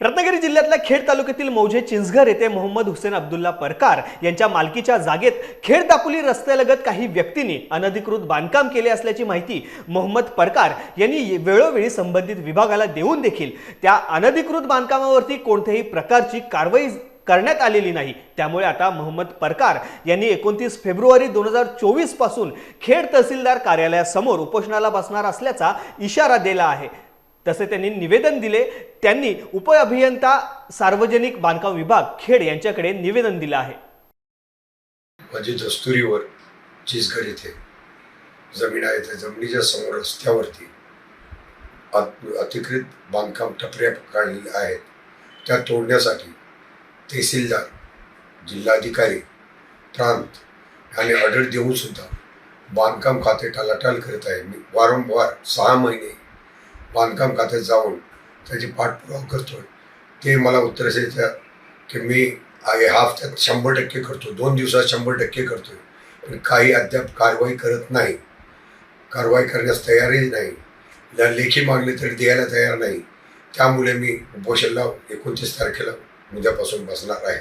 रत्नागिरी जिल्ह्यातल्या खेड तालुक्यातील मौजे चिंचघर येथे मोहम्मद हुसेन अब्दुल्ला परकार यांच्या मालकीच्या जागेत खेड दापोली रस्त्यालगत काही व्यक्तींनी अनधिकृत बांधकाम केले असल्याची माहिती मोहम्मद परकार यांनी वेळोवेळी संबंधित विभागाला देऊन देखील त्या अनधिकृत बांधकामावरती कोणत्याही प्रकारची कारवाई करण्यात आलेली नाही. त्यामुळे आता मोहम्मद परकार यांनी एकोणतीस फेब्रुवारी दोन हजार चोवीसपासून खेड तहसीलदार कार्यालयासमोर उपोषणाला बसणार असल्याचा इशारा दिला आहे. तसे त्यांनी निवेदन दिले. त्यांनी उपअभियंता सार्वजनिक बांधकाम विभाग खेड यांच्याकडे निवेदन दिलं आहे. माझी दस्तुरीवर चिसगड येथे जमीन आहे. त्या जमिनीच्या समोर रस्त्यावरती अतिकृत बांधकाम टपऱ्या काढलेल्या आहेत. त्या तोडण्यासाठी तहसीलदार जिल्हाधिकारी प्रांत आणि ऑर्डर देऊन सुद्धा बांधकाम खाते टालाटाल करत आहे. मी वारंवार सहा महिने बांधकाम खात्यात जाऊन त्याची पाठपुरावा करतोय. ते मला उत्तर असायचं की मी हाफ्त्यात शंभर टक्के करतो. दोन दिवसात शंभर टक्के करतोय. पण काही अद्याप कारवाई करत नाही. कारवाई करण्यास तयारही नाही. ला- लेखी मागणी तरी द्यायला तयार नाही. त्यामुळे मी उपोषणला एकोणतीस तारखेला उद्यापासून बसणार आहे.